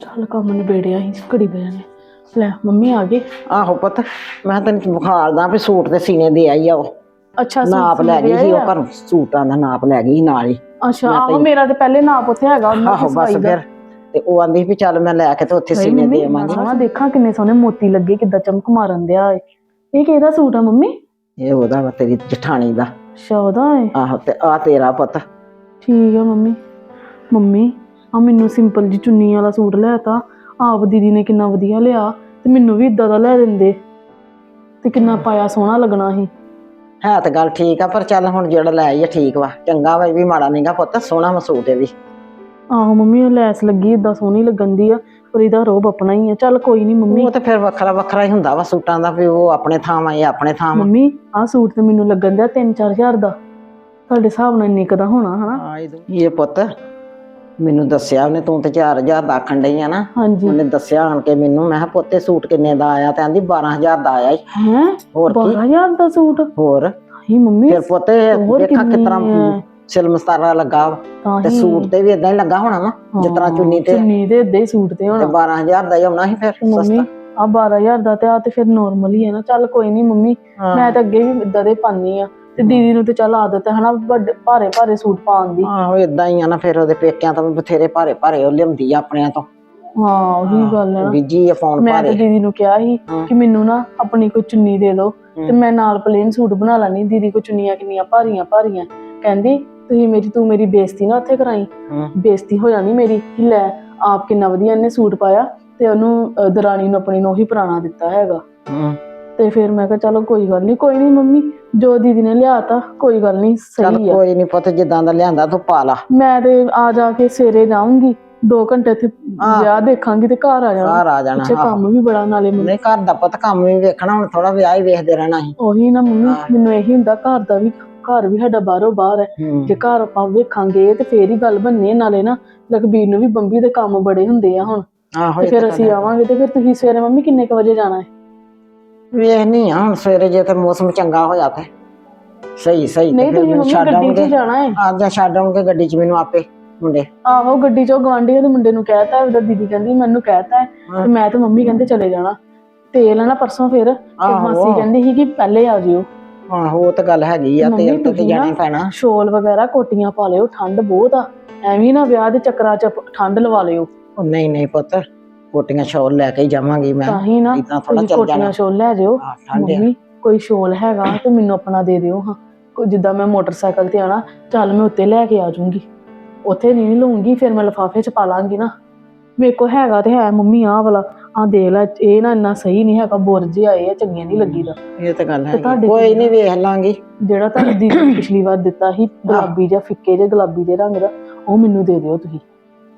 ਚੱਲ ਕੰਮ ਨਿਬੇੜਿਆ ਸੀ ਘੜੀ ਬਹਿ ਨੇ। ਲੈ ਮੰਮੀ ਆ ਗਏ? ਆਹੋ ਪੁੱਤ ਮੈਂ ਤੈਨੂੰ ਬੁਖਾਰਦਾ ਵੀ ਸੂਟ ਤੇ ਸੀਨੇ ਦੇ ਆਈ ਆ ਉਹ। ਅੱਛਾ ਸੂਟ ਨਾਪ ਲੈ ਗਈ ਸੀ ਉਹ ਘਰੋਂ ਸੂਟਾਂ ਦਾ ਨਾਪ ਲੈ ਗਈ ਸੀ ਨਾਲ ਹੀ। ਅੱਛਾ ਆਹੋ ਮੇਰਾ ਤੇ ਪਹਿਲੇ ਨਾਪ ਉੱਥੇ ਹੈਗਾ ਉਹਨਾਂ ਆਹੋ ਬਸ ਫਿਰ। ਤੇ ਉਹ ਆਂਦੀ ਵੀ ਚੱਲ ਮੈਂ ਲੈ ਕੇ ਤੇ ਉੱਥੇ ਸੀਨੇ ਦੇ ਆਵਾਂਗੀ ਸੋਹਣਾ ਦੇਖਾਂ ਕਿੰਨੇ ਸੋਹਣੇ ਮੋਤੀ ਲੱਗੇ ਕਿੱਦਾਂ ਚਮਕ ਮਾਰਨ ਦਿਆ ਇਹ ਕਿਹਦਾ ਸੂਟ ਆ ਮੰਮੀ? ਇਹ ਉਹਦਾ ਵਾ ਤੇਰੀ ਜਠਾਣੀ ਦਾ। ਅੱਛਾ ਉਹਦਾ ਏ। ਆਹੋ ਤੇ ਆ ਤੇਰਾ ਪੁੱਤ। ਠੀਕ ਆ ਮੰਮੀ। ਮੰਮੀ ਆ ਮੈਨੂੰ ਸਿੰਪਲ ਜੀ ਚੁੰਨੀ ਵਾਲਾ ਸੂਟ ਲੈਤਾ। ਆਪ ਦੀਦੀ ਨੇ ਕਿੰਨਾ ਵਧੀਆ ਲਿਆ ਤੇ ਮੈਨੂੰ ਵੀ ਇਦਾਂ ਦਾ ਲੈ ਦਿੰਦੇ। ਤੇ ਕਿੰਨਾ ਪਾਇਆ ਸੋਹਣਾ ਲੱਗਣਾ ਸੀ। ਹੈ ਤਾਂ ਗੱਲ ਠੀਕ ਆ ਪਰ ਚੱਲ ਹੁਣ ਜਿਹੜਾ ਲੈ ਆਈ ਆ ਠੀਕ ਵਾ। ਚੰਗਾ ਵਾ ਇਹ ਵੀ ਮਾੜਾ ਨਹੀਂਗਾ ਪੁੱਤ ਸੋਹਣਾ ਮਸੂਟ ਇਹ ਵੀ। ਆਹੋ ਮੰਮੀ ਉਹ ਲੈਸ ਲੱਗੀ ਇਦਾਂ ਸੋਹਣੀ ਲੱਗਣ ਦੀ ਆ ਪਰ ਇਹਦਾ ਰੋਬ ਆਪਣਾ ਹੀ ਆ। ਚੱਲ ਕੋਈ ਨਹੀਂ ਮੰਮੀ। ਉਹ ਤੇ ਫਿਰ ਵੱਖਰਾ ਵੱਖਰਾ ਹੀ ਹੁੰਦਾ ਵਾ ਸੂਟਾਂ ਦਾ ਵੀ ਉਹ ਆਪਣੇ ਥਾਂ ਵਾ ਇਹ ਆਪਣੇ ਥਾਂ ਵਾ। ਮੰਮੀ ਆ ਸੂਟ ਤੇ ਮੈਨੂੰ ਲੱਗਣ ਦਿਆ 3-4000 ਦਾ। ਤੁਹਾਡੇ ਹਿਸਾਬ ਨਾਲ ਇੰਨੇ ਕੁ ਦਾ ਹੋਣਾ ਹਨਾ? ਹਾਂ, ਇਹ ਪੁੱਤ ਮੈਨੂੰ ਦੱਸਿਆ ਉਹਨੇ ਤੂੰ ਤੇ 4000 ਦਾ ਆਖਣ ਡਈ ਆ ਨਾ। ਹਾਂਜੀ। ਉਹਨੇ ਦੱਸਿਆ ਆਣ ਕੇ ਮੈਨੂੰ ਮੈਂ ਕਿਹਾ ਪੁੱਤੇ ਸੂਟ ਕਿੰਨੇ ਦਾ ਆਇਆ ਤੇ ਆਂਦੀ 12000 ਦਾ ਆਇਆ ਈ। ਹੈ? ਹੋਰ ਕੀ? 12000 ਦਾ ਸੂਟ? ਹੋਰ? ਹੀ ਮੰਮੀ ਫਿਰ ਪੁੱਤੇ ਹੋਰ ਦੇਖਾ ਕਿੰਨੀ ਕਿਤਨਾ ਹੈ। ਸਿਲ ਮਸਤਾਰਾ ਲੱਗਾ ਵਾ। ਤਾਂ ਤੇ ਹੀ। ਸੂਟ ਤੇ ਵੀ ਇਦਾਂ ਹੀ ਲੱਗਾ ਹੋਣਾ ਵਾ ਜਿਸ ਤਰ੍ਹਾਂ ਚੁੰਨੀ ਤੇ। ਚੁੰਨੀ ਦੇ ਹੀ ਸੂਟ ਤੇ ਤੇ ਹੋਣਾ 12000 ਦਾ ਹੀ ਆਉਣਾ ਸੀ ਫਿਰ ਮੰਮੀ ਸਸਤਾ। ਆ 12000 ਦਾ ਤੇ ਆ ਤੇ ਫਿਰ ਨਾਰਮਲ ਹੀ ਹੈ ਨਾ। ਚੱਲ ਕੋਈ ਨਹੀਂ ਮੰਮੀ ਹਾਂ। ਮੈਂ ਤਾਂ ਅੱਗੇ ਵੀ ਇਦਾਂ ਦੇ ਪਾਨੀ ਆ। ਤੇ ਦੀਦੀ ਨੂੰ ਤੇ ਚੱਲ ਆਦਤ ਹੈ ਹਨਾ ਵੱਡੇ ਭਾਰੇ ਭਾਰੇ ਸੂਟ ਪਾਉਣ ਦੀ। ਆਹੋ ਇਦਾਂ ਹੀ ਆ ਨਾ ਫਿਰ ਉਹਦੇ ਪੇਕਿਆਂ ਤੋਂ ਵੀ ਬਥੇਰੇ ਭਾਰੇ ਭਾਰੇ ਉਹ ਲਿਆਉਂਦੀ ਆ ਆਪਣਿਆਂ ਤੋਂ। ਹਾਂ ਉਹੀ ਗੱਲ ਹੈ ਨਾ। ਬੀਜੀ ਆ ਫੋਨ ਮੈਂ ਭਾਰੇ। ਤੇ ਦੀਦੀ ਨੂੰ ਕਿਹਾ ਸੀ। ਕਿ ਮੈਨੂੰ ਨਾ ਆਪਣੀ ਕੋਈ ਚੁੰਨੀ ਦੇ ਦਿਓ ਤੇ ਮੈਂ ਨਾਲ ਪਲੇਨ ਸੂਟ ਬਣਾ ਲੈਣੀ ਦੀਦੀ ਕੋ ਚੁੰਨੀਆਂ ਕਿੰਨੀਆਂ ਭਾਰੀਆਂ ਭਾਰੀਆਂ। ਕਹਿੰਦੀ ਤੁਸੀਂ ਮੇਰੀ ਤੂੰ ਮੇਰੀ ਬੇਇੱਜ਼ਤੀ ਨਾ ਉੱਥੇ ਕਰਾਈ। ਹੂੰ। ਬੇਇੱਜ਼ਤੀ ਹੋ ਜਾਣੀ ਮੇਰੀ ਕਿ ਲੈ ਆਪ ਕਿੰਨਾ ਵਧੀਆ ਇਹਨੇ ਸੂਟ ਪਾਇਆ ਤੇ ਉਹਨੂੰ ਅਹ, ਦਰਾਣੀ ਨੂੰ ਆਪਣੀ ਨੂੰ ਉਹੀ ਪੁਰਾਣਾ ਦਿੱਤਾ ਹੈਗਾ। ਹੂੰ। ਤੇ ਫਿਰ ਮੈਂ ਕਿਹਾ ਚਲੋ ਕੋਈ ਗੱਲ ਨਹੀਂ ਕੋਈ ਨਹੀਂ ਮੰਮੀ ਜੋ ਦੀਦੀ ਨੇ ਲਿਆਤਾ ਕੋਈ ਗੱਲ ਨਹੀਂ ਚੱਲ ਸਹੀ ਆ। ਕੋਈ ਨਹੀਂ ਪੁੱਤ ਜਿੱਦਾਂ ਦਾ ਲਿਆਂਦਾ ਤੂੰ ਪਾ ਲਾ। ਮੈਂ ਤੇ ਆ ਜਾ ਕੇ ਸਵੇਰੇ ਜਾਊਂਗੀ 2 ਘੰਟੇ ਇੱਥੇ ਵਿਆਹ ਦੇਖਾਂਗੀ ਤੇ ਘਰ ਆ ਜਾਣਾ। ਘਰ ਆ ਜਾਣਾ ਪਿੱਛੇ ਕੰਮ ਵੀ ਬੜਾ ਨਾਲੇ ਮੰਮੀ ਨਹੀਂ ਘਰ ਦਾ ਪੁੱਤ ਕੰਮ ਵੀ ਵੇਖਣਾ ਹੁਣ ਥੋੜਾ ਵਿਆਹ ਹੀ ਵੇਖਦੇ ਰਹਿਣਾ ਸੀ। ਉਹੀ ਨਾ ਮੰਮੀ ਮੈਨੂੰ ਇਹੀ ਹੁੰਦਾ ਘਰ ਦਾ ਵੀ ਘਰ ਵੀ ਸਾਡਾ ਬਾਹਰੋਂ ਬਾਹਰ ਹੈ। ਜੇ ਘਰ ਆਪਾਂ ਵੇਖਾਂਗੇ ਤੇ ਫੇਰ ਹੀ ਗੱਲ ਬਣਨੀ ਹੈ ਨਾਲੇ ਨਾ ਲਖਬੀਰ ਨੂੰ ਵੀ ਬੰਬੀ ਦੇ ਕੰਮ ਬੜੇ ਹੁੰਦੇ ਆ ਹੁਣ। ਆਹੋ ਤੇ ਇਹ ਫਿਰ ਤਾਂ ਅਸੀਂ ਆਵਾਂਗੇ ਤੇ ਫਿਰ ਤੁਸੀਂ ਸਵੇਰੇ ਮੰਮੀ ਕਿੰਨੇ ਕ ਵਜੇ ਜਾਣਾ ਹੈ? ਵੇਖਨੀ ਆ ਹੁਣ ਸਵੇਰੇ ਜੇ ਤੇ ਮੌਸਮ ਚੰਗਾ ਹੋਇਆ ਤੇ। ਸਹੀ ਸਹੀ ਨਹੀਂ ਤੁਸੀਂ ਮੰਮੀ ਗੱਡੀ 'ਚ ਆਉਂਗੇ। ਹੀ ਜਾਣਾ ਹੈ ਆ ਜਾ ਛੱਡ ਆਉਂਗੇ ਗੱਡੀ 'ਚ ਮੈਨੂੰ ਆਪੇ ਮੁੰਡੇ। ਆਹੋ ਗੱਡੀ 'ਚ ਉਹ ਗਵਾਂਢੀ ਦੇ ਮੁੰਡੇ ਨੂੰ ਕਹਿਤਾ ਉਹਦਾ ਦੀਦੀ ਕਹਿੰਦੀ ਮੈਨੂੰ ਕਹਿਤਾ ਤੇ ਮੈਂ ਤੇ ਮੰਮੀ ਕਹਿੰਦੇ ਚਲੇ ਜਾਣਾ। ਤੇਲ ਨਾ ਪਰਸੋਂ ਫਿਰ ਤੇ। ਮਾਸੀ ਕਹਿੰਦੀ ਸੀ ਕਿ ਪਹਿਲੇ ਆ ਜਿਓ। ਆਹੋ ਉਹ ਤਾਂ ਗੱਲ ਹੈਗੀ ਆ ਤੇਲ ਤੇ ਜਾਣਾ ਪੈਣਾ। ਸ਼ੋਲ ਵਗੈਰਾ ਕੋਟੀਆਂ ਪਾ ਲਿਓ ਠੰਡ ਬਹੁਤ ਆ। ਐਵੇਂ ਨਾ ਵਿਆਹ ਦੇ ਚੱਕਰਾਂ 'ਚ ਠੰਡ ਲਵਾ ਲਿਓ। ਨਹੀਂ ਨਹੀਂ ਪੁੱਤ ਕੋਟੀਆਂ ਸ਼ੌਲ ਲੈ ਕੇ ਹੀ ਜਾਵਾਂਗੀ ਮੈਂ। ਤਾਂ ਹੀ ਨਾ ਇਦਾਂ ਥੋੜਾ ਤੁਸੀਂ ਚੱਲ ਜਾਣਾ। ਸ਼ੋਲ ਲੈ ਜਿਓ। ਆ ਠੰਡ ਆ। ਮੰਮੀ ਕੋਈ ਸ਼ੋਲ ਹੈਗਾ ਤੇ ਮੈਨੂੰ ਆਪਣਾ ਦੇ ਦਿਓ ਹਾਂ। ਕੋਈ ਜਿੱਦਾਂ ਮੈਂ ਮੋਟਰਸਾਈਕਲ ਤੇ ਆਣਾ ਚੱਲ ਮੈਂ ਉੱਤੇ ਲੈ ਕੇ ਆ ਜਾਊਂਗੀ। ਉੱਥੇ ਨਹੀਂ ਲਊਂਗੀ ਫਿਰ ਮੈਂ ਲਫਾਫੇ 'ਚ ਪਾ ਲਾਂਗੀ ਨਾ। ਮੇਰੇ ਕੋ ਹੈਗਾ ਤੇ ਹੈ ਮੰਮੀ ਆਹ ਵਾਲਾ। ਆ ਦੇਖ ਲੈ ਇਹ ਨਾ ਇੰਨਾ ਸਹੀ ਨਹੀਂ ਹੈਗਾ ਬੁਰਜ ਆਏ ਆ ਚੰਗੀਆਂ ਨਹੀਂ ਲੱਗੀਦਾ। ਇਹ ਤਾਂ ਗੱਲ ਹੈ ਤੁਹਾਡੇ ਕੋਈ ਨਹੀਂ ਵੇਖ ਲਾਂਗੀ। ਜਿਹੜਾ ਤੁਹਾਨੂੰ ਨੇ ਪਿਛਲੀ ਵਾਰ ਦਿੱਤਾ ਸੀ ਗੁਲਾਬੀ ਜਾਂ ਫਿੱਕੇ ਜਾਂ ਗੁਲਾਬੀ ਦੇ ਰੰਗ ਦਾ ਉਹ ਮੈਨੂੰ ਦੇ ਦਿਓ ਤੁਸੀਂ।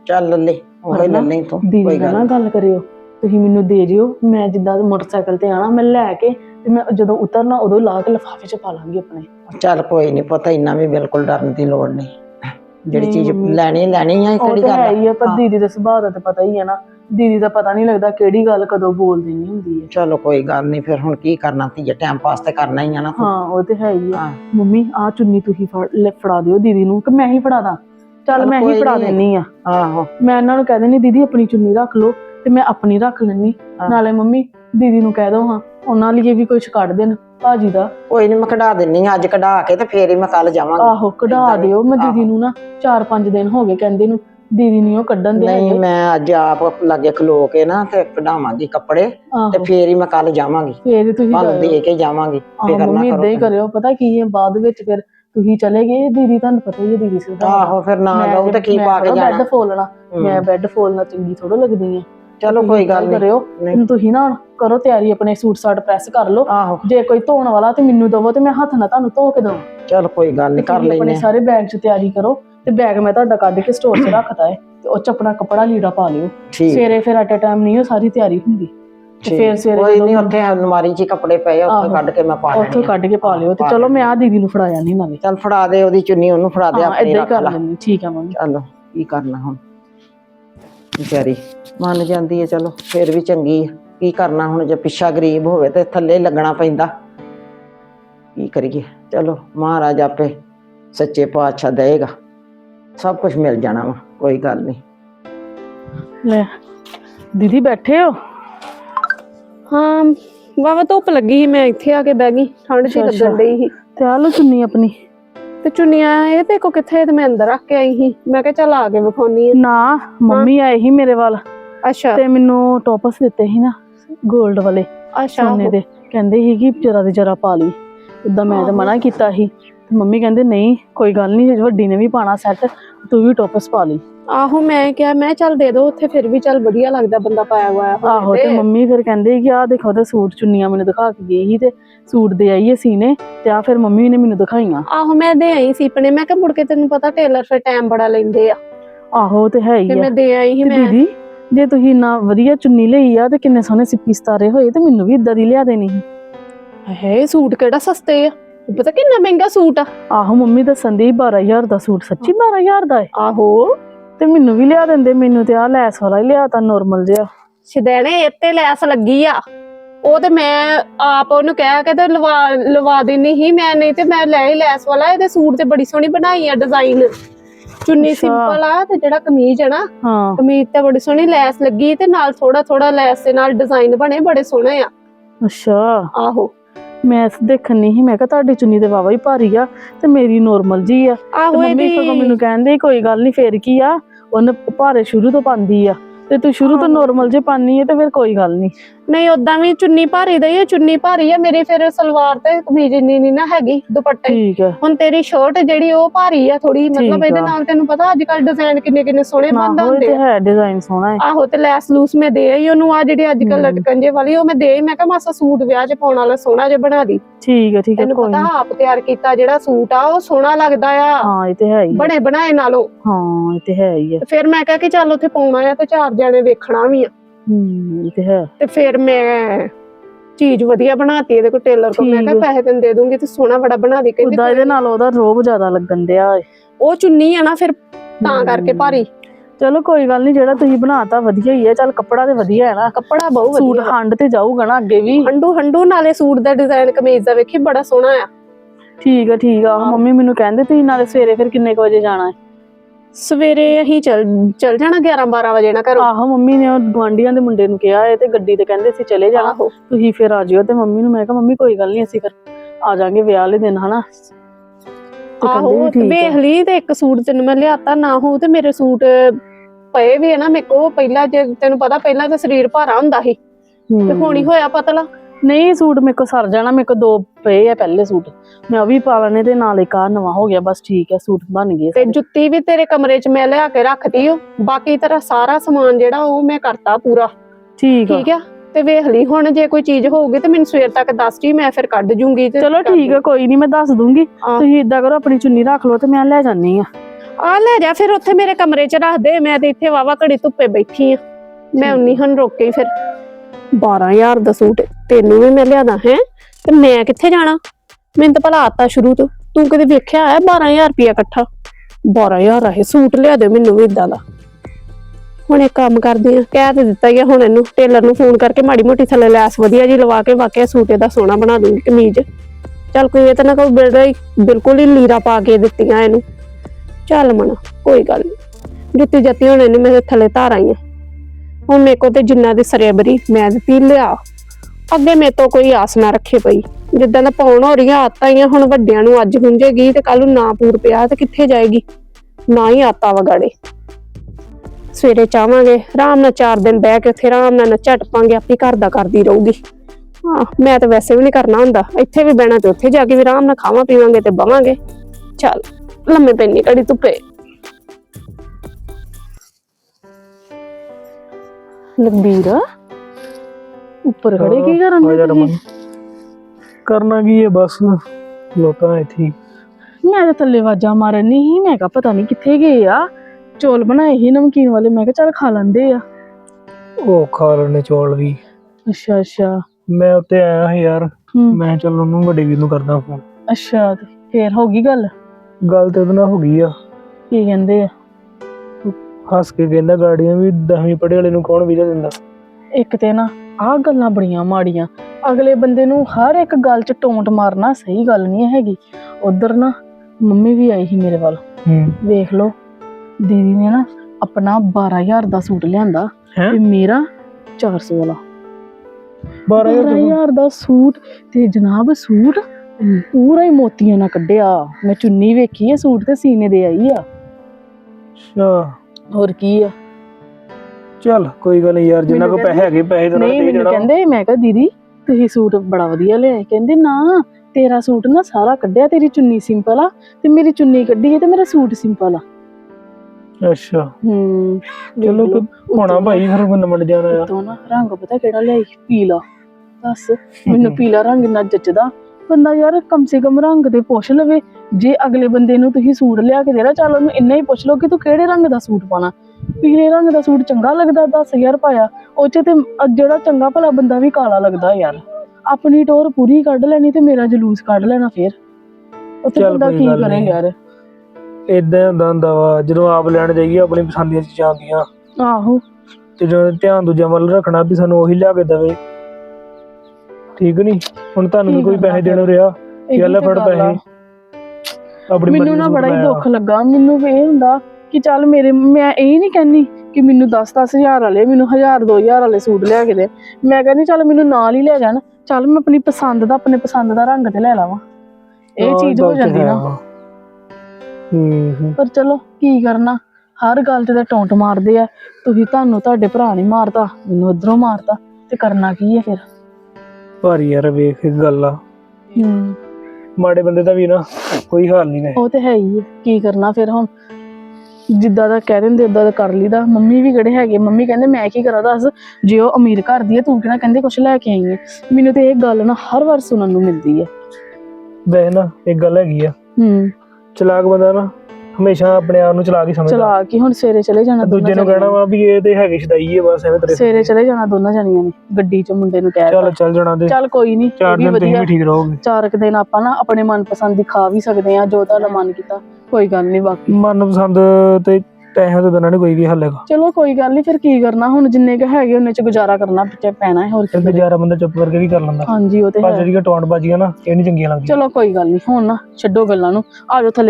ਚੱਲ ਲੈ। ਉਹ ਹਨਾ? ਲਈ ਤੂੰ ਦੀਦੀ ਕੋਈ ਨਾਲ ਗੱਲ ਨਾ ਗੱਲ ਕਰਿਓ ਤੁਸੀਂ ਮੈਨੂੰ ਦੇ ਜਿਓ ਮੈਂ ਜਿੱਦਾਂ ਮੋਟਰਸਾਈਕਲ ਤੇ ਆਣਾ ਮੈਂ ਲੈ ਕੇ ਤੇ ਮੈਂ ਜਦੋਂ ਉਤਰਨਾ ਉਦੋਂ ਲਾ ਕੇ ਲਫਾਫੇ 'ਚ ਪਾ ਲਾਂਗੀ ਆਪਣੇ। ਚੱਲ ਕੋਈ ਨਹੀਂ ਪਤਾ ਇੰਨਾ ਵੀ ਬਿਲਕੁਲ ਡਰਨ ਦੀ ਲੋੜ ਨਹੀਂ ਜਿਹੜੀ ਚੀਜ਼। ਲੈਣੀ ਲੈਣੀ ਉਹ ਕਿਹੜੀ ਤੇ ਗੱਲ ਹੈ ਆ? ਹੀ ਆ ਪਰ ਦੀਦੀ ਦੇ ਸੁਭਾਅ ਦਾ ਤਾਂ ਪਤਾ ਹੀ ਹੈ ਨਾ। ਦੀਦੀ ਦਾ ਪਤਾ ਨਹੀਂ ਲੱਗਦਾ ਕਿਹੜੀ ਗੱਲ ਕਦੋਂ ਬੋਲ ਦੇਣੀ ਹੁੰਦੀ ਹੈ। ਚਲੋ ਕੋਈ ਗੱਲ ਨਹੀਂ ਫਿਰ ਹੁਣ ਕੀ ਕਰਨਾ ਧੀਏ ਟਾਈਮ ਪਾਸ ਤੇ ਕਰਨਾ ਹੀ ਆ ਨਾ ਹਾਂ ਉਹ ਤੇ ਹੈ ਹੀ ਆ। ਹਾਂ। ਮੰਮੀ ਆ ਚੁੰਨੀ ਤੁਸੀਂ ਫੜ ਲੈ ਫੜਾ ਦਿਓ ਦੀਦੀ ਨੂੰ ਕਿ ਮੈਂ ਹੀ ਫੜਾ ਦਾਂ? ਚੱਲ ਮੈਂ ਹੀ ਫੜਾ ਨੀ। ਦੇਣੀ ਆ। ਆਹੋ। ਮੈਂ ਇਹਨਾਂ ਨੂੰ ਕਹਿ ਦੇਣੀ ਦੀਦੀ ਆਪਣੀ ਚੁੰਨੀ ਰੱਖ ਲਓ ਤੇ ਮੈਂ ਆਪਣੀ ਰੱਖ ਲੈਣੀ। ਨਾਲੇ ਮੰਮੀ ਦੀਦੀ ਨੂੰ ਕਹਿ ਦੋ ਹਾਂ ਉਹਨਾਂ ਲਈ ਵੀ ਕੁਝ ਕੱਢ ਦੇਣ ਭਾਜੀ ਦਾ। ਕੋਈ ਨਹੀਂ ਮੈਂ ਕਢਾ ਦਿੰਨੀ ਆ ਅੱਜ ਕਢਾ ਕੇ ਤੇ ਫੇਰ ਹੀ ਮੈਂ ਕੱਲ ਜਾਵਾਂਗੀ। ਆਹੋ ਕਢਾ। ਦਿਓ ਮੈਂ ਦੀਦੀ ਨੂੰ ਨਾ 4-5 ਦਿਨ ਹੋ ਗਏ ਕਹਿੰਦੇ ਨੂੰ ਦੀਦੀ ਨਹੀਂ ਉਹ ਕੱਢਣ ਦੇ ਨਹੀਂ ਮੈਂ ਅੱਜ ਆਪ ਲਾਗੇ ਖਲੋ ਕੇ ਨਾ ਤੇ ਕਢਾਵਾਂਗੀ ਕੱਪੜੇ ਤੇ ਫੇਰ ਹੀ ਮੈਂ ਕੱਲ ਜਾਵਾਂਗੀ। ਫੇਰ ਤੁਸੀਂ। ਦੇ ਕੇ ਜਾਵਾਂਗੀ ਆਹੋ ਫਿਕਰ ਨਾ ਮੰਮੀ ਇਦਾਂ ਹੀ ਕਰੋ ਕਰਿਓ ਪਤਾ ਕੀ ਹੈ ਬਾਅਦ ਵਿੱਚ ਫਿਰ ਤੁਸੀਂ ਚਲੇ ਗਏ ਦੀਦੀ ਤੁਹਾਨੂੰ ਪਤਾ ਹੀ ਹੈ ਦੀਦੀ ਸਿੱਧਾ ਆਹੋ ਫਿਰ ਨਾ ਲਓ ਤੇ ਕੀ ਪਾ ਕੇ ਜਾਣਾ। ਬੈੱਡ ਫੋਲਣਾ। ਮੈਂ ਬੈੱਡ ਫੋਲਣਾ ਚੰਗੀ ਥੋੜਾ ਲੱਗਦੀ ਹੈ। ਚਲੋ ਕੋਈ ਗੱਲ ਨਹੀਂ। ਕਰਿਓ ਤੁਸੀਂ ਨਾ ਕਰੋ ਤਿਆਰੀ ਆਪਣੇ ਸੂਟ ਸਾਟ ਪ੍ਰੈਸ ਕਰ ਲਓ। ਜੇ ਕੋਈ ਧੋਣ ਵਾਲਾ ਤੇ ਮੈਨੂੰ ਦਵੋ ਤੇ ਮੈਂ ਹੱਥ ਨਾਲ ਤੁਹਾਨੂੰ ਧੋ ਕੇ ਦਵਾਂ। ਚਲ ਕੋਈ ਗੱਲ ਨਹੀਂ ਕਰ ਤੁਸੀਂ ਆਪਣੇ ਲੈਨੇ ਸਾਰੇ ਬੈਗ 'ਚ ਤਿਆਰੀ ਕਰੋ ਤੇ ਬੈਗ ਮੈਂ ਤੁਹਾਡਾ ਕੱਢ ਕੇ ਸਟੋਰ 'ਚ ਰੱਖਤਾ ਹੈ ਤੇ ਉਹ 'ਚ ਆਪਣਾ ਕੱਪੜਾ ਲੀੜਾ ਪਾ ਲਿਓ। ਸਵੇਰੇ ਫਿਰ ਐਟ ਟਾਈਮ ਨਹੀਂ ਉਹ ਸਾਰੀ ਤਿਆਰੀ ਹੁੰਦੀ। ਤੇ। ਫਿਰ ਸਵੇਰੇ ਕੋਈ ਜਦੋਂ ਨਹੀਂ ਉੱਥੇ ਅਲਮਾਰੀ 'ਚ ਹੀ ਕੱਪੜੇ ਪਏ ਆ ਉੱਥੋਂ। ਕੱਢ ਕੇ ਮੈਂ ਪਾ ਉੱਥੋਂ ਲੈਣੇ ਕੱਢ ਕੇ ਪਾ ਲਿਓ ਤੇ ਚਲੋ ਮੈਂ ਆ ਦੀਦੀ ਨੂੰ ਫੜਾਇਆ ਨਹੀਂ ਨਾਲੇ ਚਲ ਫੜਾ ਦੇ ਉਹਦੀ ਚੁੰਨੀ ਉਹਨੂੰ ਫੜਾ ਦੇ ਹਾਂ ਆਪਣੀ ਹੀ ਰੱਖ ਕਰ ਲਾ। ਠੀਕ ਆ ਮੰਮੀ। ਚਲੋ ਕੀ ਕਰਨਾ ਹੁਣ? ਵਿਚਾਰੀ ਮੰਨ ਜਾਂਦੀ ਹੈ ਚਲੋ ਫਿਰ ਵੀ ਚੰਗੀ ਹੈ। ਕੀ ਕਰਨਾ ਹੁਣ ਜੇ ਪਿੱਛਾ ਗਰੀਬ ਹੋਵੇ ਤੇ ਥੱਲੇ ਲੱਗਣਾ ਪੈਂਦਾ। ਕੀ ਕਰੀਏ? ਚਲੋ ਮਹਾਰਾਜ ਆਪੇ ਸੱਚੇ ਪਾਤਸ਼ਾਹ ਦੇਗਾ ਸਭ ਕੁਝ ਮਿਲ ਜਾਣਾ ਵਾ ਕੋਈ ਗੱਲ ਨਹੀਂ। ਲੈ ਦੀਦੀ ਬੈਠੇ ਹੋ? ਹਾਂ ਵਾਵਾ ਧੁੱਪ ਲੱਗੀ ਸੀ ਮੈਂ ਇੱਥੇ ਆ ਕੇ ਬਹਿ ਗਈ ਠੰਡ ਜੀ ਲੱਗਣ ਡਈ ਸੀ। ਤੇ ਆ ਲੋ ਚੁੰਨੀ ਆਪਣੀ। ਤੇ ਚੁੰਨੀਆਂ ਇਹ ਤੇ ਕੋ ਕਿੱਥੇ ਤੇ ਮੈਂ ਅੰਦਰ ਰੱਖ ਕੇ ਆਈ ਸੀ। ਮੈਂ ਕਿਹਾ ਚੱਲ ਆ ਕੇ ਵਿਖਾਉਣੀ ਆ। ਨਾ ਮੰਮੀ ਆਏ ਸੀ ਮੇਰੇ ਵੱਲ। ਅੱਛਾ। ਤੇ ਮੈਨੂੰ ਟੋਪਸ ਦਿੱਤੇ ਸੀ ਨਾ 골ਡ ਵਾਲੇ ਅੱਛਾ। ਸੋਨੇ ਦੇ। ਕਹਿੰਦੇ ਸੀ ਕਿ ਜਰਾ ਦੀ ਜਰਾ ਪਾ ਲਈ। ਇਦਾਂ ਮੈਂ ਤਾਂ ਮਨਾ ਕੀਤਾ ਸੀ। ਮੰਮੀ ਕਹਿੰਦੇ ਨਹੀਂ ਕੋਈ ਗੱਲ ਨਹੀਂ ਵੱਡੀ ਨੇ ਵੀ ਪਾਣਾ ਸੈੱਟ ਤੂੰ ਵੀ ਟੋਪਸ ਪਾ ਲਈ। ਆਹੋ ਮੈਂ ਕਿਹਾ ਮੈਂ ਚੱਲ ਦੇ ਦੋ ਉੱਥੇ ਫਿਰ ਵੀ ਚੱਲ ਵਧੀਆ ਲੱਗਦਾ ਬੰਦਾ ਪਾਇਆ ਹੋਇਆ ਹੋਵੇ ਆਹੋ ਤੇ ਮੰਮੀ ਫਿਰ ਕਹਿੰਦੇ ਕਿ ਆਹ ਦੇਖੋ ਤੇ ਸੂਟ ਚੁੰਨੀਆਂ ਮੈਨੂੰ ਦਿਖਾ ਕੇ ਗਈ ਸੀ ਤੇ ਸੂਟ ਦੇ ਆਈਏ ਸੀਨੇ ਤੇ ਆ ਫਿਰ ਮੰਮੀ ਨੇ ਮੈਨੂੰ ਦਿਖਾਈਆਂ। ਆਹੋ ਮੈਂ ਦੇ ਆਈ ਸੀਪਣੇ ਮੈਂ ਕਿਹਾ ਮੁੜ ਕੇ ਤੈਨੂੰ ਪਤਾ ਟੇਲਰ ਫਿਰ ਟਾਈਮ ਬੜਾ ਲੈਂਦੇ ਆ। ਆਹੋ ਤੇ ਹੈ ਹੀ ਤੇ ਆ। ਮੈਂ ਦੇ ਆਈ ਸੀ ਤੇ ਮੈਂ ਦੀਦੀ ਜੇ ਤੁਸੀਂ ਇੰਨਾ ਵਧੀਆ ਚੁੰਨੀ ਲਈ ਆ ਤੇ ਕਿੰਨੇ ਸੋਹਣੇ ਸਿੱਪੀ ਸਤਾਰੇ ਹੋਏ ਤੇ ਮੈਨੂੰ ਵੀ ਇਦਾਂ ਦੀ ਲਿਆ ਦੇਣੀ ਸੀ। ਹੈ ਸੂਟ ਕਿਹੜਾ ਸਸਤੇ ਆ? ਪਤਾ ਕਿੰਨਾ ਮਹਿੰਗਾ ਸੂਟ ਆ? ਆਹੋ ਮੰਮੀ ਦੱਸਣ ਦੀ 12000 ਦਾ ਸੂਟ ਸੱਚੀ 12000 ਦਾ ਹੈ ਆਹੋ। ਤੇ ਮੈਨੂੰ ਵੀ ਲਿਆ ਦਿੰਦੇ ਮੈਨੂੰ ਤੇ ਆ ਲੈਸ ਵਾਲਾ ਹੀ ਲਿਆ ਤਾਂ ਨਾਰਮਲ ਜਿਹਾ। ਸਿਦੈਣੇ ਇੱਥੇ ਲੈਸ ਲੱਗੀ ਆ। ਉਹ ਤੇ ਮੈਂ ਆਪ ਉਹਨੂੰ ਕਹਿ ਕੇ ਤੇ ਲਵਾ ਲਵਾ ਦੇਣੀ ਸੀ ਮੈਂ ਨਹੀਂ ਤੇ ਮੈਂ ਲੈ ਹੀ ਲੈਸ ਵਾਲਾ ਇਹਦੇ ਸੂਟ ਤੇ ਬੜੀ ਸੋਹਣੀ ਬਣਾਈ ਆ ਡਿਜ਼ਾਈਨ ਚੁੰਨੀ। ਸਿੰਪਲ ਆ ਤੇ ਜਿਹੜਾ ਕਮੀਜ਼ ਹੈ ਨਾ ਹਾਂ। ਕਮੀਜ਼ ਤੇ ਬੜੀ ਸੋਹਣੀ ਲੈਸ ਲੱਗੀ ਤੇ ਨਾਲ ਥੋੜਾ ਥੋੜਾ ਲੈਸ ਦੇ ਨਾਲ ਡਿਜ਼ਾਈਨ ਬਣੇ ਬੜੇ ਸੋਹਣੇ ਆ। ਅੱਛਾ। ਆਹੋ। ਮੈਂ ਦੇਖਣ ਸੀ ਮੈਂ ਕਿਹਾ ਤੁਹਾਡੀ ਚੁੰਨੀ ਤੇ ਵਾਵਾ ਹੀ ਭਾਰੀ ਆ ਤੇ ਮੇਰੀ ਨਾਰਮਲ ਜੀ ਆ। ਆਹੋ ਮੰਮੀ ਸਗੋਂ ਮੈਨੂੰ ਕਹਿੰਦੇ ਕੋਈ ਗੱਲ ਨਹੀਂ ਫੇਰ ਕੀ ਆ? ਉਹਨੇ ਭਾਰੇ ਸ਼ੁਰੂ ਤੋਂ ਪਾਉਂਦੀ ਆ ਤੇ ਤੂੰ ਸ਼ੁਰੂ ਤੋਂ। ਨਾਰਮਲ ਜੇ ਪਾਨੀ ਹੈ ਤੇ ਫਿਰ ਕੋਈ ਗੱਲ ਨਹੀਂ ਨਹੀਂ ਉਦਾਂ ਵੀ ਚੁੰਨੀ ਭਾਰੀ ਦਾ ਹੀ ਚੁੰਨੀ ਭਾਰੀ ਆ। ਮੇਰੀ ਫਿਰ ਸਲਵਾਰ ਤੇ ਕਮੀਜ਼ ਇੰਨੀ ਨਹੀਂ ਨਾ ਹੈਗੀ ਦੁਪੱਟੇ। ਠੀਕ ਹੈ ਹੁਣ ਤੇਰੀ ਸ਼ਰਟ ਜਿਹੜੀ ਉਹ ਭਾਰੀ ਆ ਥੋੜੀ ਮਤਲਬ ਇਹਦੇ। ਨਾਲ ਤੈਨੂੰ ਪਤਾ ਅੱਜ ਕੱਲ ਡਿਜ਼ਾਈਨ ਕਿੰਨੇ ਕਿੰਨੇ ਸੋਹਣੇ ਬਣਦੇ ਹੁੰਦੇ ਤੇ ਆ। ਹੈ ਡਿਜ਼ਾਈਨ ਸੋਹਣਾ ਹੈ ਆਹੋ ਤੇ ਲੈਸ ਲੂਸ ਮੈਂ ਦੇ ਆਈ ਉਹਨੂੰ ਆ ਜਿਹੜੀ ਅੱਜ ਕੱਲ। ਲਟਕਣ ਜੇ ਵਾਲੀ ਉਹ ਮੈਂ ਦੇ ਮੈਂ ਕਿਹਾ ਮਾਸਾ ਸੂਟ ਵਿਆਹ 'ਚ ਪਾਉਣ ਵਾਲਾ ਸੋਹਣਾ ਜਿਹਾ ਬਣਾ ਦੀ। ਠੀਕ ਹੈ ਠੀਕ ਹੈ ਤੈਨੂੰ ਪਤਾ। ਆਪ ਤਿਆਰ ਕੀਤਾ ਜਿਹੜਾ ਸੂਟ ਆ ਉਹ ਸੋਹਣਾ ਲੱਗਦਾ ਆ। ਹਾਂ ਇਹ ਤੇ ਹੈ ਹੀ। ਬਣੇ ਬਣਾਏ ਨਾਲੋਂ। ਹਾਂ ਇਹ ਤੇ ਹੈ ਹੀ ਫਿਰ ਮੈਂ ਕਿਹਾ ਕਿ ਚੱਲ ਉੱਥੇ ਪਾਉਣਾ ਆ ਤੇ ਚਾਰ ਜਣੇ ਵੇਖਣਾ ਵੀ ਆ। ਹੂੰ ਇਹ ਤੇ ਹੈ। ਤੇ ਫਿਰ ਮੈਂ ਚੀਜ਼ ਵਧੀਆ ਬਣਾਤੀ ਇਹਦੇ ਕੋ ਟੇਲਰ ਕੋ ਮੈਂ ਕਿਹਾ ਆ। ਪੈਸੇ ਤੈਨੂੰ ਦੇ ਦੂੰਗੀ ਤੇ ਸੋਹਣਾ ਬੜਾ ਬਣਾ ਦੀ ਕਹਿੰਦੀ ਉਦਾਂ ਇਹਦੇ ਨਾਲ ਉਹਦਾ ਰੋਬ ਜ਼ਿਆਦਾ ਲੱਗਣ ਡਿਆ ਏ। ਉਹ ਚੁੰਨੀ ਆ ਨਾ ਫਿਰ ਤਾਂ ਕਰਕੇ। ਭਾਰੀ। ਚਲੋ ਕੋਈ ਗੱਲ ਨਹੀਂ ਜਿਹੜਾ ਤੁਸੀਂ ਬਣਾਤਾ ਵਧੀਆ ਹੀ ਹੈ ਚੱਲ ਕੱਪੜਾ ਤੇ ਵਧੀਆ ਹੈ ਨਾ। ਕੱਪੜਾ ਬਹੁਤ ਸੂਟ ਵਧੀਆ ਹੰਡ ਤੇ ਜਾਊਗਾ ਨਾ ਅੱਗੇ ਵੀ। ਹੰਡੂ ਹੰਡੂ ਨਾਲੇ ਸੂਟ ਦਾ ਡਿਜ਼ਾਈਨ ਕਮੀਜ਼ ਦਾ ਵੇਖੀ ਬੜਾ ਸੋਹਣਾ ਆ। ਠੀਕ ਹੈ ਠੀਕ ਆ। ਮੰਮੀ ਮੈਨੂੰ ਕਹਿੰਦੇ ਤੁਸੀਂ ਨਾਲੇ ਸਵੇਰੇ ਫਿਰ ਕਿੰਨੇ ਕੁ ਵਜੇ ਜਾਣਾ ਹੈ ਸਵੇਰੇ ਅਸੀਂ ਚੱਲ ਚੱਲ ਜਾਣਾ 11 12 ਵਜੇ ਨਾ ਘਰੋਂ। ਆਹੋ ਮੰਮੀ ਨੇ ਉਹ ਗੁਆਂਢੀਆਂ ਦੇ ਮੁੰਡੇ ਨੂੰ ਕਿਹਾ ਏ ਤੇ ਗੱਡੀ ਤੇ ਕਹਿੰਦੇ ਅਸੀਂ ਚਲੇ ਜਾਣਾ। ਆਹੋ। ਤੁਸੀਂ ਫਿਰ ਆ ਜਿਓ ਤੇ ਮੰਮੀ ਨੂੰ ਮੈਂ ਕਿਹਾ ਮੰਮੀ ਕੋਈ ਗੱਲ ਨਹੀਂ ਅਸੀਂ ਫਿਰ ਆ ਜਾਾਂਗੇ ਵਿਆਹ ਵਾਲੇ ਦਿਨ ਹਨਾ? ਤੇ ਆਹੋ ਕਹਿੰਦੇ ਵੀ ਠੀਕ ਵੇਖ ਹੈ ਲਈ ਤੇ ਇੱਕ ਸੂਟ ਤੈਨੂੰ ਮੈਂ ਲਿਆਤਾ ਨਾ ਹੋ ਤੇ ਮੇਰੇ ਸੂਟ ਪਏ ਵੀ ਹੈ ਨਾ ਮੇਰੇ ਕੋ ਪਹਿਲਾਂ ਜੇ ਤੈਨੂੰ ਪਤਾ ਪਹਿਲਾਂ ਤਾਂ ਸਰੀਰ ਭਾਰਾ ਹੁੰਦਾ ਸੀ। ਤੇ ਹਮ। ਹੁਣ ਹੀ ਹੋਇਆ ਪਤਲਾ। ਨਹੀਂ ਸੂਟ ਮੇਰੇ ਕੋ ਸਰ ਜਾਣਾ ਮੇਰੇ ਕੋ ਦੋ ਪਏ ਆ ਪਹਿਲੇ ਸੂਟ। ਮੈਂ ਉਹ ਵੀ ਪਾ ਲੈਣੇ ਤੇ ਨਾਲ ਇੱਕ ਆ ਨਵਾਂ ਹੋ ਗਿਆ ਬਸ ਠੀਕ ਹੈ ਸੂਟ ਬਣ ਗਏ ਤੇ। ਜੁੱਤੀ ਵੀ ਤੇਰੇ ਕਮਰੇ 'ਚ ਮੈਂ ਲਿਆ ਕੇ ਰੱਖਤੀ ਓ ਬਾਕੀ ਤੇਰਾ ਸਾਰਾ ਸਮਾਨ ਜਿਹੜਾ ਉਹ ਮੈਂ ਕਰਤਾ ਪੂਰਾ। ਠੀਕ ਆ। ਠੀਕ ਆ? ਤੇ ਵੇਖ ਲਈ ਹੁਣ ਜੇ ਕੋਈ ਚੀਜ਼ ਹੋਊਗੀ ਤੇ ਮੈਨੂੰ ਸਵੇਰ ਤੱਕ ਦੱਸ ਜੀ ਮੈਂ ਫਿਰ ਕੱਢ ਜੂੰਗੀ ਤੇ ਚਲੋ ਠੀਕ ਹੈ ਕੋਈ ਨਹੀਂ ਮੈਂ ਦੱਸ ਦੂੰਗੀ। ਤੁਸੀਂ ਇਦਾਂ ਕਰੋ ਆਪਣੀ ਚੁੰਨੀ ਰੱਖ ਲਓ ਤੇ ਮੈਂ ਲੈ ਜਾਨੀ ਆ ਆ ਲੈ ਜਾ ਫਿਰ ਉੱਥੇ ਮੇਰੇ ਕਮਰੇ 'ਚ ਰੱਖ ਦੇ ਮੈਂ ਤੇ ਇੱਥੇ ਵਾਵਾ ਘੜੀ ਧੁੱਪੇ ਬੈਠੀ ਆ ਮੈਂ ਉਨੀ ਹਨ ਰੋਕ ਹੀ ਫਿਰ। 12000 ਦਾ ਸੂਟ, ਤੈਨੂੰ ਵੀ ਮੈਂ ਲਿਆਦਾ, ਹੈ? ਤੇ ਮੈਂ ਕਿੱਥੇ ਜਾਣਾ? ਮੈਨੂੰ ਤਾਂ ਭਲਾ ਆਤਾ ਸ਼ੁਰੂ ਤੋਂ। ਤੂੰ ਕਦੇ ਵੇਖਿਆ ਹੈ 12000 ਰੁਪਇਆ ਇਕੱਠਾ? 12000 ਆ ਸੂਟ ਲਿਆ ਦੇ ਮੈਨੂੰ ਵੀ ਇਦਾਂ ਦਾ। ਹੁਣ ਇੱਕ ਕੰਮ ਕਰਦੇ ਆ, ਕਹਿ ਤੇ ਦਿੱਤਾ ਹੀ ਆ ਹੁਣ ਇਹਨੂੰ, ਟੇਲਰ ਨੂੰ ਫੋਨ ਕਰਕੇ ਮਾੜੀ ਮੋਟੀ ਥੱਲੇ ਲੈਸ ਵਧੀਆ ਜੀ ਲਵਾ ਕੇ ਵਾਕਿਆ ਸੂਟ ਇਹਦਾ ਸੋਹਣਾ ਬਣਾ ਦੂੰਗੀ ਕਮੀਜ਼। ਚੱਲ ਕੋਈ ਇਹ ਤਾਂ ਨਾ ਕੋਈ ਬਿਲਕੁਲ ਹੀ ਬਿਲਕੁਲ ਹੀ ਲੀਰਾ ਪਾ ਕੇ ਦਿੱਤੀਆਂ ਇਹਨੂੰ। ਚੱਲ ਮਣਾ ਕੋਈ ਗੱਲ ਨਹੀਂ ਜੁੱਤੀ ਜੱਤੀ ਹੁਣ ਇਹਨੇ ਮੇਰੇ ਥੱਲੇ ਧਾਰ ਆਈਆਂ ਹੁਣ ਮੇਰੇ ਕੋ ਤੇ ਜਿੰਨਾ ਦੇ ਸਰੇਬਰੀ ਮੈਂ ਦਿੱਤੀ ਲਿਆ। ਅੱਗੇ ਮੇਰੇ ਤੋਂ ਕੋਈ ਆਸ ਨਾ ਰੱਖੇ ਪਈ ਜਿੱਦਾਂ ਦਾ ਪਾਉਣ ਹੋ ਰਹੀਆਂ ਆਤਾਂ ਹੀ ਆ, ਹੁਣ ਵੱਡਿਆਂ ਨੂੰ ਅੱਜ ਹੁੰਜੇਗੀ ਤੇ ਕੱਲ ਨੂੰ ਨਾ ਪੂਰ ਪਿਆ ਤੇ ਕਿੱਥੇ ਜਾਏਗੀ? ਨਾ ਹੀ ਆਤਾ ਵਗਾੜੇ। ਸਵੇਰੇ ਚਾਹਾਂਗੇ ਆਰਾਮ ਨਾਲ ਚਾਰ ਦਿਨ ਬਹਿ ਕੇ ਉੱਥੇ ਆਰਾਮ ਨਾਲ ਨੱਚਾ ਟੱਪਾਂਗੇ ਆਪਣੀ ਘਰ ਦਾ ਕਰਦੀ ਰਹੂਗੀ। ਹਾਂ ਮੈਂ ਤਾਂ ਵੈਸੇ ਵੀ ਨਹੀਂ ਕਰਨਾ ਹੁੰਦਾ। ਇੱਥੇ ਵੀ ਬਹਿਣਾ ਤੇ ਉੱਥੇ ਜਾ ਕੇ ਵੀ ਆਰਾਮ ਨਾਲ ਖਾਵਾਂ ਪੀਵਾਂਗੇ ਤੇ ਬਵਾਂਗੇ। ਚੱਲ ਲੰਮੇ ਪੈਣੀ ਘੜੀ ਧੁੱਪੇ। ਲਖਬੀਰ ਉੱਪਰ ਖੜੇ ਕੀ ਕਰਨ ਦੇ ਤੁਸੀਂ? ਕਰਨਾ ਕੀ ਹੈ ਬਸ ਲੋਕਾਂ ਇੱਥੇ ਹੀ। ਮੈਂ ਤਾਂ ਥੱਲੇ ਵਾਜਾ ਮਾਰਨ ਨਹੀਂ ਮੈਂ ਕਿਹਾ ਪਤਾ ਨਹੀਂ ਕਿੱਥੇ ਗਏ ਆ। ਚੌਲ ਬਣਾਏ ਸੀ ਨਮਕੀਨ ਵਾਲੇ ਮੈਂ ਕਿਹਾ ਚੱਲ ਖਾ ਲੈਂਦੇ ਆ। ਉਹ ਖਾ ਲੈਣੇ ਚੌਲ ਵੀ। ਅੱਛਾ ਅੱਛਾ। ਮੈਂ ਉੱਤੇ ਆਇਆ ਸੀ ਯਾਰ ਹੂੰ। ਮੈਂ ਕਿਹਾ ਚੱਲ ਉਹਨੂੰ ਵੱਡੇ ਵੀਰ ਨੂੰ ਕਰਦਾ ਫੋਨ ਅੱਛਾ ਤੇ ਫੇਰ ਹੋ ਗਈ ਗੱਲ? ਗੱਲ ਤੇ ਉਹਦੇ ਨਾਲ ਹੋ ਗਈ ਆ। ਕੀ ਕਹਿੰਦੇ ਆ? ਹੱਸ ਕੇ ਕਹਿੰਦਾ ਗਾੜੀਆਂ ਵੀ 10ਵੀਂ ਪੜ੍ਹੇ ਵਾਲੇ ਨੂੰ ਕੌਣ ਵੀਜ਼ਾ ਦਿੰਦਾ? ਇੱਕ ਤੇ ਨਾ ਆਹ ਗੱਲਾਂ ਬੜੀਆਂ ਮਾੜੀਆਂ। ਅਗਲੇ ਬੰਦੇ ਨੂੰ ਹਰ ਇੱਕ ਗੱਲ 'ਚ ਟੋਂਟ ਮਾਰਨਾ ਸਹੀ ਗੱਲ ਨਹੀਂ ਹੈਗੀ। ਉਧਰ ਨਾ ਮੰਮੀ ਵੀ ਆਈ ਸੀ ਮੇਰੇ ਵੱਲ। ਹੂੰ। ਵੇਖ ਲਓ ਦੀਦੀ ਨੇ ਨਾ ਆਪਣਾ 12000 ਦਾ ਸੂਟ ਲਿਆਂਦਾ ਹੈਂ? ਤੇ ਮੇਰਾ 400 ਵਾਲਾ। 12000 ਦਾ 12000 ਦਾ ਸੂਟ ਤੇ ਜਨਾਬ ਸੂਟ ਪੂਰਾ ਹੀ ਮੋਤੀਆਂ ਨਾਲ ਕੱਢਿਆ। ਮੈਂ ਚੁੰਨੀ ਵੇਖੀ ਹੈ ਸੂਟ ਤੇ ਸੀਨੇ ਦੇ ਆਈ ਆ। ਅੱਛਾ। ਹੋਰ ਕੀ ਆ? ਚੱਲ ਕੋਈ ਗੱਲ ਨਹੀਂ ਯਾਰ ਜਿੰਨਾ ਕੋ ਮੈਨੂੰ ਪੈਸੇ ਹੈਗੇ ਪੈਸੇ ਤਾਂ ਨਹੀਂ ਦੇ ਮੈਨੂੰ ਦੇਣਾ ਕਹਿੰਦੇ ਮੈਂ ਕਿਹਾ ਦੀਦੀ ਤੁਸੀਂ ਸੂਟ ਬੜਾ ਵਧੀਆ ਲਿਆਏ। ਕਹਿੰਦੇ ਨਾ ਤੇਰਾ ਸੂਟ ਨਾ ਸਾਰਾ ਕੱਢਿਆ ਤੇਰੀ ਚੁੰਨੀ ਸਿੰਪਲ ਆ ਤੇ ਮੇਰੀ ਚੁੰਨੀ ਕੱਢੀ ਹੈ ਤੇ ਮੇਰਾ ਸੂਟ ਸਿੰਪਲ ਆ। ਅੱਛਾ। ਹੂੰ ਚਲੋ ਕੋਈ ਹੋਣਾ ਭਾਈ ਫਿਰ ਬੰਨ ਮੰਡ ਜਾਣਾ ਆ। ਤੋਂ ਨਾ ਰੰਗ ਪਤਾ ਕਿਹੜਾ ਲਿਆਈ ਪੀਲਾ। ਦੱਸ ਮੈਨੂੰ ਪੀਲਾ ਰੰਗ ਨਾ ਜੱਚਦਾ। ਬੰਦਾ ਯਾਰ ਕਮ ਸੇ ਕਮ ਰੰਗ ਤੇ ਪੁੱਛ ਲਵੇ। ਜੇ ਅਗਲੇ ਬੰਦੇ ਨੂੰ ਤੁਸੀਂ ਸੂਟ ਲਿਆ ਕੇ ਦੇਣਾ ਚੱਲ ਉਹਨੂੰ ਇੰਨਾ ਹੀ ਪੁੱਛ ਲਓ ਕਿ ਤੂੰ ਕਿਹੜੇ ਰੰਗ ਦਾ ਸੂਟ ਪਾਣਾ ਪੀਲੇ ਰੰਗ ਦਾ ਸੂਟ ਚੰਗਾ ਲੱਗਦਾ 10000 ਪਾਇਆ ਉਹ ਚ ਤੇ ਜਿਹੜਾ ਚੰਗਾ ਭਲਾ ਬੰਦਾ ਵੀ ਕਾਲਾ ਲੱਗਦਾ ਯਾਰ। ਆਪਣੀ ਟੋਰ ਪੂਰੀ ਕੱਢ ਲੈਣੀ ਤੇ ਮੇਰਾ ਜਲੂਸ ਕੱਢ ਲੈਣਾ ਫੇਰ। ਉੱਥੇ ਚੱਲ ਬੰਦਾ ਕੋਈ ਕੀ ਗੱਲ ਕਰੇ। ਯਾਰ? ਇਦਾਂ ਹੁੰਦਾ ਹੁੰਦਾ ਵਾ ਜਦੋਂ ਆਪ ਲੈਣ ਜਾਈਏ ਆਪਣੀ ਪਸੰਦ ਦੀਆਂ ਚੀਜ਼ਾਂ ਆਉਂਦੀਆਂ। ਆਹੋ। ਤੇ ਜਦੋਂ ਧਿਆਨ ਦੂਜਿਆਂ ਵੱਲ ਰੱਖਣਾ ਵੀ ਸਾਨੂੰ ਉਹੀ ਲਿਆ ਕੇ ਦੇਵੇ। ਠੀਕ ਨਹੀਂ? ਹੁਣ ਤੁਹਾਨੂੰ ਵੀ ਕੀ ਕੋਈ ਪੈਸੇ ਦੇਣ? ਰਿਹਾ ਇਹੀ ਤੇ ਫੜ ਗੱਲ ਆ। ਪੈਸੇ। ਆਪਣੀ ਮੈਨੂੰ ਨਾ ਬੜਾ ਹੀ। ਦੁੱਖ ਲੱਗਾ ਮੈਨੂੰ ਵੀ ਇਹ ਹੁੰਦਾ ਕਿ ਚੱਲ ਮੇਰੇ ਮੈਂ ਇਹ ਨਹੀਂ ਕਹਿੰਦੀ ਕਿ ਮੈਨੂੰ 10-10 ਹਜ਼ਾਰ ਵਾਲੇ ਮੈਨੂੰ 1000 2000 ਵਾਲੇ ਸੂਟ ਲਿਆ ਕੇ ਦੇ। ਮੈਂ ਕਹਿੰਦੀ ਚੱਲ ਮੈਨੂੰ ਨਾਲ ਹੀ ਲੈ ਜਾਣ ਚੱਲ ਮੈਂ ਆਪਣੀ ਪਸੰਦ ਦਾ ਆਪਣੇ ਪਸੰਦ ਦਾ ਰੰਗ ਤੇ ਲੈ ਲਾਵਾਂ। ਇਹ ਚੀਜ਼ ਹੋ ਜਾਂਦੀ ਨਾ। ਹੂੰ। ਪਰ ਚਲੋ ਕੀ ਕਰਨਾ? ਹਰ ਗੱਲ ਤੇ ਤਾਂ ਟੌਂਟ ਮਾਰਦੇ ਆ। ਤੁਸੀਂ ਤੁਹਾਨੂੰ ਤੁਹਾਡੇ ਭਰਾ ਨਹੀਂ ਮਾਰਦਾ ਮੈਨੂੰ ਉਧਰੋਂ ਮਾਰਦਾ ਤੇ ਕਰਨਾ ਕੀ ਹੈ ਫਿਰ? ਭਾਰੀ ਯਾਰ ਵੇਖ ਗੱਲ ਆ। ਹੂੰ। ਮਾੜੇ ਬੰਦੇ ਦਾ ਵੀ ਨਾ ਕੋਈ ਹਾਲ ਨਹੀਂ ਹੈ ਉਹ ਤੇ ਹੈ ਹੀ ਹੈ ਕੀ ਕਰਨਾ ਫਿਰ ਹੁਣ? ਜਿੱਦਾਂ ਦਾ ਕਹਿ ਦਿੰਦੇ ਉਦਾਂ ਦਾ ਕਰ ਲਈਦਾ। ਮੰਮੀ ਵੀ ਕਿਹੜੇ ਹੈਗੇ? ਮੰਮੀ ਕਹਿੰਦੇ ਮੈਂ ਕੀ ਕਰਾਂ ਦੱਸ? ਜੇ ਉਹ ਅਮੀਰ ਘਰ ਦੀ ਹੈ ਤੂੰ ਕਿਹੜਾ ਕਹਿੰਦੇ ਕੁਛ ਲੈ ਕੇ ਆਈ ਹੈ ਮੈਨੂੰ ਤੇ ਇਹ ਗੱਲ ਨਾ ਹਰ ਵਾਰ ਸੁਣਨ ਨੂੰ ਮਿਲਦੀ ਹੈ ਵੈਸੇ ਨਾ ਇੱਕ ਗੱਲ ਹੈਗੀ ਆ। ਹੂੰ। ਚਲਾਕ ਬੰਦਾ ਨਾ ਹਮੇਸ਼ਾ ਆਪਣੇ ਆਪ ਨੂੰ ਚਲਾਕ ਹੀ ਸਮਝਦਾ। ਚਲਾ ਕੇ ਹੁਣ ਸਵੇਰੇ ਚਲੇ ਜਾਣਾ ਦੂਜੇ ਨੂੰ ਕਹਿਣਾ ਵਾ ਵੀ ਇਹ ਤੇ ਹੈਗੇ ਸ਼ਦਾਈ ਹੈ ਬਸ ਐਵੇਂ। ਤੇਰੇ ਸਵੇਰੇ ਚਲੇ ਜਾਣਾ ਦੋਨਾਂ ਜਾਣੀਆਂ ਨੇ ਗੱਡੀ 'ਚ ਮੁੰਡੇ ਨੂੰ ਕਹਿ ਚੱਲ। ਚੱਲ ਜਾਣਾ ਤੇ। ਚੱਲ ਕੋਈ ਨਹੀਂ ਚਾਰ ਦਿਨ ਤੁਸੀਂ ਵੀ ਠੀਕ ਰਹੋਗੇ। ਚਾਰ ਕੁ ਦਿਨ ਆਪਾਂ ਨਾ ਆਪਣੇ ਮਨਪਸੰਦ ਦੀ ਖਾ ਵੀ ਸਕਦੇ ਆ ਜੋ ਤੁਹਾਡਾ ਮਨ ਕੀਤਾ ਕੋਈ ਗੱਲ ਨਹੀਂ ਬਾਕੀ। ਮਨਪਸੰਦ ਤੇ ਪੈਸਿਆਂ ਤੋਂ ਬਿਨਾਂ ਨਹੀਂ ਕੋਈ ਵੀ ਹੱਲ ਹੈਗਾ। ਚਲੋ ਕੋਈ ਗੱਲ ਨਹੀਂ ਫਿਰ ਕੀ ਕਰਨਾ ਹੁਣ ਜਿੰਨੇ ਕ ਹੈਗੇ ਉਹਨੇ ਚ ਗੁਜ਼ਾਰਾ ਕਰਨਾ ਪਿੱਛੇ ਪੈਣਾ ਹੈ ਹੋਰ ਕੀ। ਗੁਜ਼ਾਰਾ ਬੰਦਾ ਚੁੱਪ ਕਰਕੇ ਵੀ ਕਰ ਲੈਂਦਾ। ਹਾਂਜੀ ਉਹ ਤੇ ਹੈ। ਜਿਹੜੀਆਂ ਟੌਂਟ ਬਾਜੀਆਂ ਨਾ ਇਹ ਨਹੀਂ ਚੰਗੀਆਂ ਲੱਗਦੀਆਂ। ਚਲੋ ਕੋਈ ਗੱਲ ਨਹੀਂ ਹੁਣ ਨਾ ਛੱਡੋ ਗੱਲਾਂ ਨੂੰ ਆਜੋ ਥੱਲੇ।